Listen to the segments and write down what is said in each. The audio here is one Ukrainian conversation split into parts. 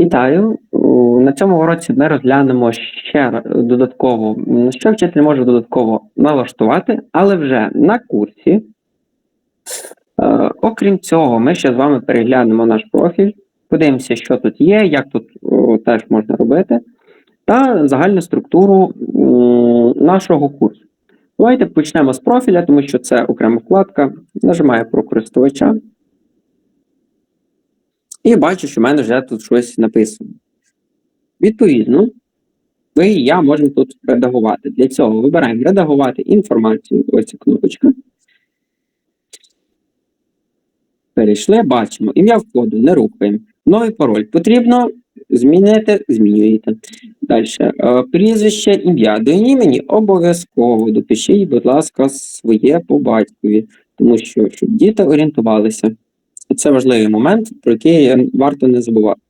Вітаю! На цьому уроці ми розглянемо ще додатково, що вчитель може додатково налаштувати, але вже на курсі. Е, Окрім цього, ми ще з вами переглянемо наш профіль, подивимося, що тут є, як тут теж можна робити, та загальну структуру нашого курсу. Давайте почнемо з профіля, тому що це окрема вкладка. Нажимаю про користувача. І бачу, що в мене вже тут щось написано. Відповідно, ви і я можемо тут редагувати. Для цього вибираємо редагувати інформацію. Ось ця кнопочка. Перейшли, бачимо. Ім'я входу, не рухаємо. Новий пароль. Потрібно змінити, змінюєте. Далі. Е, Прізвище, ім'я. До імені обов'язково допишіть, будь ласка, своє по батькові, тому що щоб діти орієнтувалися. Це важливий момент, про який варто не забувати.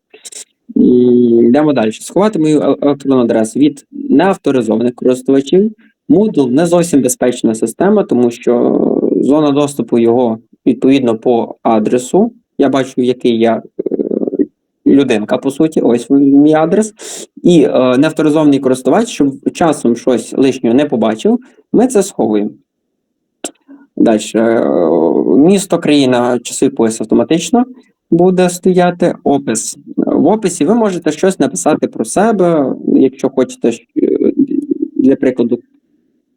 Йдемо далі. Сховати мою ел- електронну адресу від неавторизованих користувачів. Moodle не зовсім безпечна система, тому що зона доступу його відповідно по адресу. Я бачу, який я е, людинка, по суті, ось мій адрес. І е, неавторизований користувач, щоб часом щось лишнього не побачив, ми це сховуємо. Далі. Місто, країна, часи пояс автоматично буде стояти опис. В описі ви можете щось написати про себе, якщо хочете, е, для прикладу,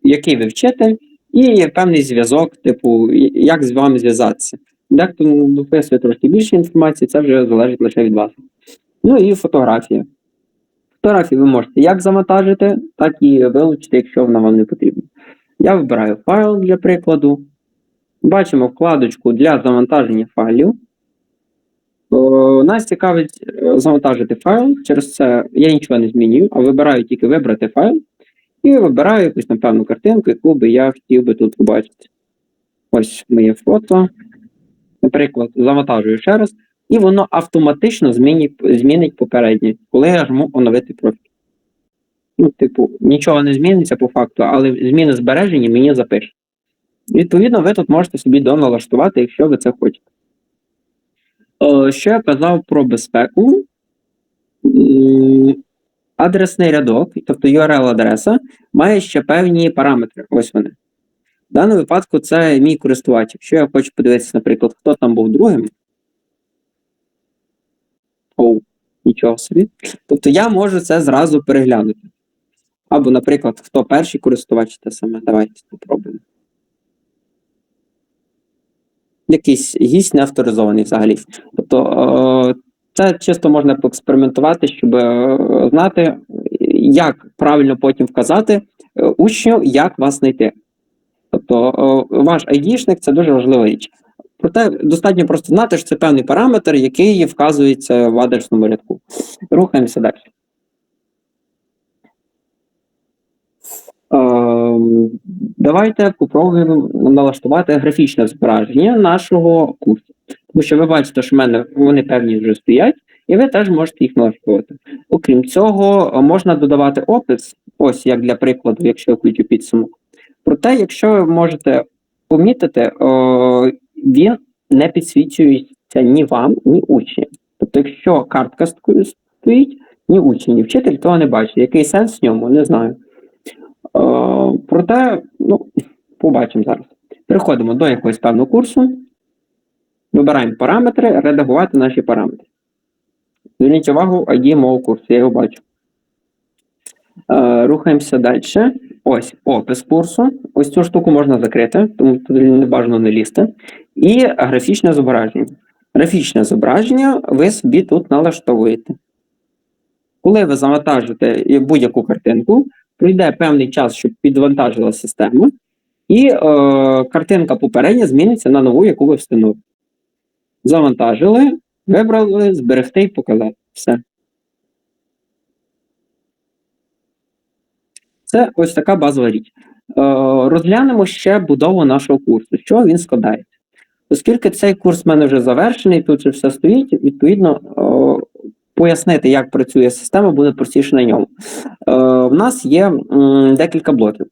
який ви вчитель, і певний зв'язок, типу, як з вами зв'язатися. Дехто дописує трошки більше інформації, це вже залежить лише від вас. Ну і фотографія. Фотографії ви можете як завантажити, так і вилучити, якщо вона вам не потрібна. Я вибираю файл для прикладу. Бачимо вкладочку для завантаження файлів. О, Нас цікавить е, завантажити файл. Через це я нічого не змінюю, а вибираю тільки вибрати файл і вибираю якусь напевну картинку, яку би я хотів би тут побачити. Ось моє фото. Наприклад, завантажую ще раз, і воно автоматично змінить, змінить попереднє, коли я жму оновити профіль. Ну, типу, нічого не зміниться по факту, але зміни збережені мені запише. Відповідно, ви тут можете собі доналаштувати, якщо ви це хочете. Що я казав про безпеку? Адресний рядок, тобто URL-адреса, має ще певні параметри. Ось вони. В даному випадку це мій користувач. Якщо я хочу подивитися, наприклад, хто там був другим. Оу, нічого собі. Тобто я можу це зразу переглянути. Або, наприклад, хто перший користувач, те саме. Давайте спробуємо. Якийсь гість не авторизований взагалі. Тобто е, це чисто можна поекспериментувати, щоб е, знати, як правильно потім вказати е, учню, як вас знайти. Тобто ваш айдішник це дуже важлива річ. Проте достатньо просто знати, що це певний параметр, який вказується в адресному рядку. Рухаємося далі. Давайте попробуємо налаштувати графічне зображення нашого курсу. Тому що ви бачите, що в мене вони певні вже стоять, і ви теж можете їх налаштувати. Окрім цього, можна додавати опис, ось як для прикладу, якщо я включу підсумок. Проте, якщо ви можете помітити, він не підсвічується ні вам, ні учням. Тобто, якщо картка стоїть, ні учень, ні вчитель того не бачить. Який сенс в ньому, не знаю. Е, проте, ну, побачимо зараз. Переходимо до якогось певного курсу. Вибираємо параметри, редагувати наші параметри. Зверніть увагу, ID мого курсу, я його бачу. Е, рухаємося далі. Ось опис курсу. Ось цю штуку можна закрити, тому туди не бажано не лізти. І графічне зображення. Графічне зображення ви собі тут налаштовуєте. Коли ви завантажите будь-яку картинку, пройде певний час, щоб підвантажила система, і е, картинка попередня зміниться на нову, яку ви встановили. Завантажили, вибрали, зберегти і показати. Все. Це ось така базова річ. Е, розглянемо ще будову нашого курсу, що він складається. Оскільки цей курс в мене вже завершений, тут вже все стоїть, відповідно, е, пояснити, як працює система, буде простіше на ньому. Е, в нас є м, декілька блоків.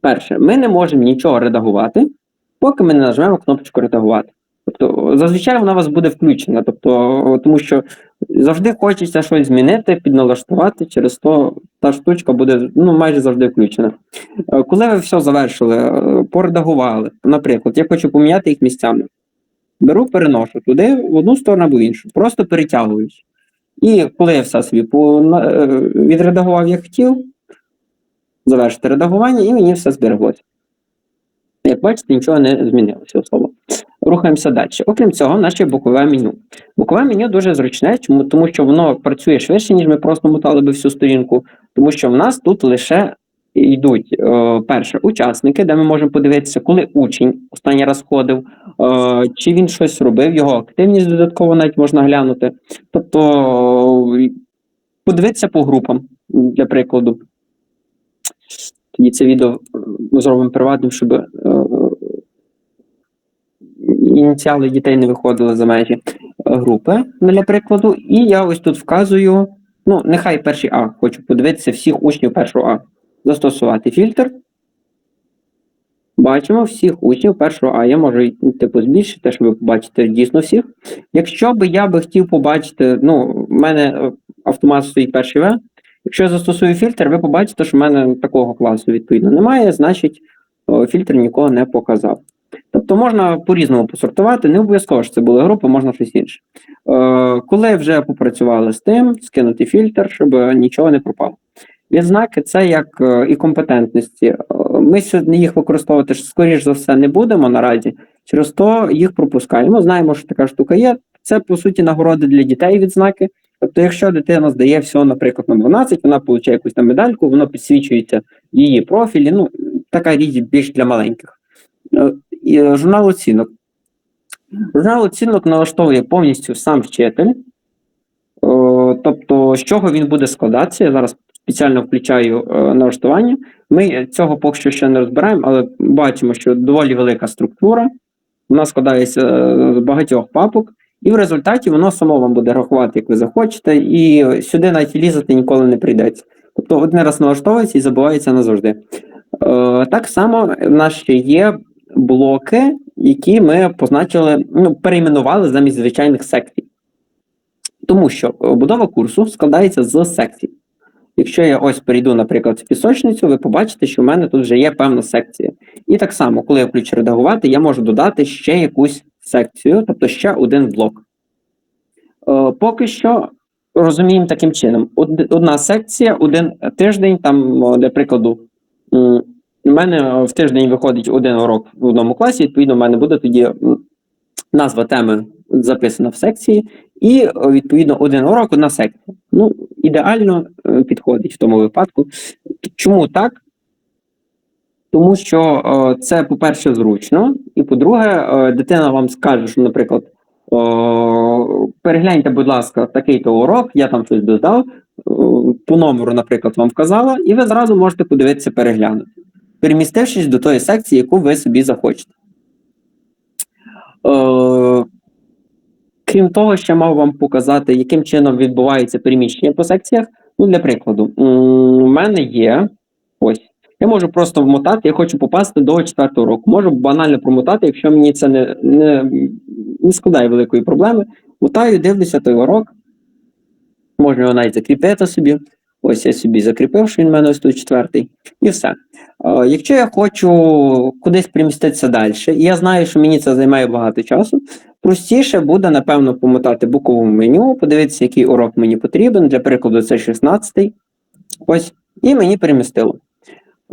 Перше, ми не можемо нічого редагувати, поки ми не нажмемо кнопочку редагувати. Тобто, зазвичай вона у вас буде включена, тобто, тому що Завжди хочеться щось змінити, підналаштувати, через то та штучка буде ну, майже завжди включена. Е, Коли ви все завершили, е, поредагували, наприклад, я хочу поміняти їх місцями. Беру, переношу туди, в одну сторону або в іншу, просто перетягуюсь. І коли я все собі е, відредагував, як хотів, завершити редагування, і мені все збереглося. Як бачите, нічого не змінилося особо. Рухаємося далі. Окрім цього, наше бокове меню. Бокове меню дуже зручне, тому що воно працює швидше, ніж ми просто мотали би всю сторінку, тому що в нас тут лише йдуть е, перше учасники, де ми можемо подивитися, коли учень останній раз ходив, е, чи він щось робив, його активність додатково навіть можна глянути. Тобто е, подивитися по групам, для прикладу. Тоді це відео зробимо приватним, щоб ініціали дітей не виходили за межі групи, для прикладу. І я ось тут вказую, ну, нехай перший А, хочу подивитися всіх учнів першого А. Застосувати фільтр. Бачимо всіх учнів першого А. Я можу типу збільшити, щоб ви побачите дійсно всіх. Якщо би я би хотів побачити, ну, в мене е, автомат стоїть перший В. Якщо я застосую фільтр, ви побачите, що в мене такого класу відповідно немає, значить фільтр нікого не показав. Тобто можна по-різному посортувати, не обов'язково що це були групи, можна щось інше. Е, коли вже попрацювали з тим, скинути фільтр, щоб нічого не пропало. Відзнаки це як е, і компетентності. Е, Ми сьогодні їх використовувати скоріш за все не будемо наразі, через то їх пропускаємо. Знаємо, що така штука є. Це по суті нагороди для дітей відзнаки. Тобто, якщо дитина здає все, наприклад, на 12, вона отримує якусь там медальку, воно підсвічується її профілі. Ну, така річ більш для маленьких. Е, і, Журнал оцінок. Журнал оцінок налаштовує повністю сам вчитель. Тобто, з чого він буде складатися, я зараз спеціально включаю е, налаштування. Ми цього поки що ще не розбираємо, але бачимо, що доволі велика структура. Вона складається е, з багатьох папок, і в результаті воно само вам буде рахувати, як ви захочете, і сюди навіть лізати ніколи не прийдеться. Тобто один раз налаштовується і забувається назавжди. Е, так само в нас ще є блоки, які ми позначили, ну, перейменували замість звичайних секцій. Тому що е, будова курсу складається з секцій. Якщо я ось перейду, наприклад, в пісочницю, ви побачите, що в мене тут вже є певна секція. І так само, коли я включу редагувати, я можу додати ще якусь секцію, тобто ще один блок. Е, поки що розуміємо таким чином: Од- одна секція, один тиждень, там, для прикладу, у мене в тиждень виходить один урок в одному класі, відповідно, в мене буде тоді назва теми записана в секції, і е, відповідно один урок, одна секція. Ну, ідеально е, підходить в тому випадку. Чому так? Тому що е, це, по-перше, зручно, і по-друге, дитина вам скаже, що, наприклад, перегляньте, будь ласка, такий-то урок, я там щось додав, по номеру, наприклад, вам вказала, і ви зразу можете подивитися переглянути, перемістившись до тої секції, яку ви собі захочете. Крім того, ще мав вам показати, яким чином відбувається переміщення по секціях. Ну, для прикладу, у мене є ось. Я можу просто вмотати, я хочу попасти до четвертого року. Можу банально промотати, якщо мені це не, не, не складає великої проблеми. Мотаю, дивлюся той урок. Можна його навіть закріпити собі. Ось я собі закріпив, що він в мене ось тут четвертий. І все. Е, якщо я хочу кудись приміститися далі, і я знаю, що мені це займає багато часу, простіше буде, напевно, помотати боковому меню, подивитися, який урок мені потрібен. Для прикладу, це 16-й. Ось, і мені перемістило.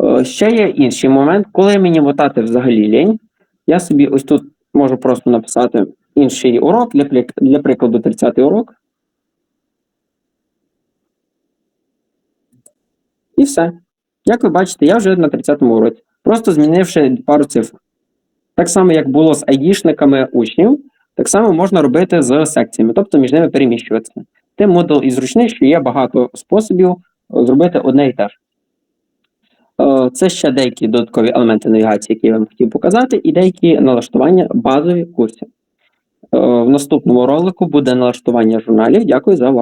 Е, Ще є інший момент, коли мені мотати взагалі лінь, я собі ось тут можу просто написати інший урок, для, для прикладу, 30-й урок. І все. Як ви бачите, я вже на 30-му уроці. Просто змінивши пару цифр. Так само, як було з айдішниками учнів, так само можна робити з секціями, тобто між ними переміщуватися. Тим модул і зручний, що є багато способів е, зробити одне і те ж. Е, Це ще деякі додаткові елементи навігації, які я вам хотів показати, і деякі налаштування базові курсів. Е, В наступному ролику буде налаштування журналів. Дякую за увагу.